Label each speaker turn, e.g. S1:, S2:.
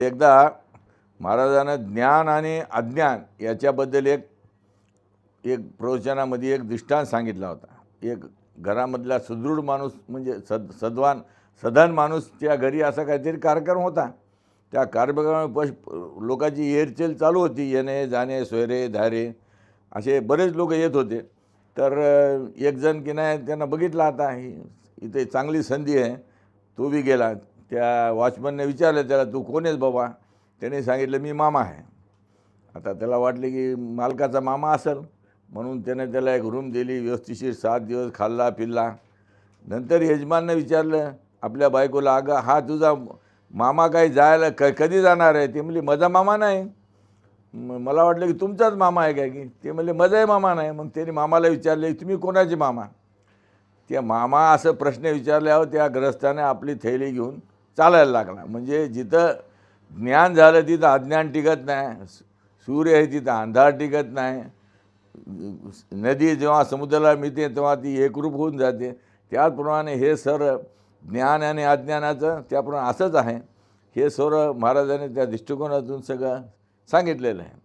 S1: एकदा महाराजांना ज्ञान आणि अज्ञान याच्याबद्दल एक एक प्रवचनामध्ये एक दृष्टांत सांगितला होता. एक घरामधला सुदृढ माणूस म्हणजे सद सद्वान सधन माणूस त्या घरी असा काहीतरी कार्यक्रम होता. त्या कार्यक्रमात लोकांची हेरचेल चालू होती. येणे जाणे सोयरे धारे असे बरेच लोक येत होते. तर एकजण की नाही त्यांना बघितलं आता ही इथे चांगली संधी आहे. तो बी गेला. त्या वॉचमनने विचारलं त्याला तू कोण आहेस बाबा? त्याने सांगितलं मी मामा आहे. आता त्याला वाटले की मालकाचा मामा असेल. म्हणून त्याने त्याला एक रूम दिली व्यवस्थिशीर सात दिवस खाल्ला पिल्ला. नंतर यजमाननं विचारलं आपल्या बायकोला अगं हा तुझा मामा काही जायला क कधी जाणार आहे? ते म्हणले माझा मामा नाही. म- मला वाटलं की तुमचाच मामा आहे काय की? ते म्हणले माझाही मामा नाही. मग त्याने मामाला विचारले तुम्ही कोणाचे मामा? त्या मामा असं प्रश्न विचारल्यावर त्या ग्रस्ताने आपली थैली घेऊन चालायला लागला म्हणजे जिथं ज्ञान झालं तिथं अज्ञान टिकत नाही. सूर्य आहे तिथं अंधार टिकत नाही. नदी जेव्हा समुद्राला मिळते तेव्हा ती एकरूप होऊन जाते. त्याचप्रमाणे हे सर ज्ञान आणि अज्ञानाचं त्याप्रमाणे असंच आहे. हे सर्व महाराजांनी त्या दृष्टिकोनातून सगळं सांगितलेलं आहे.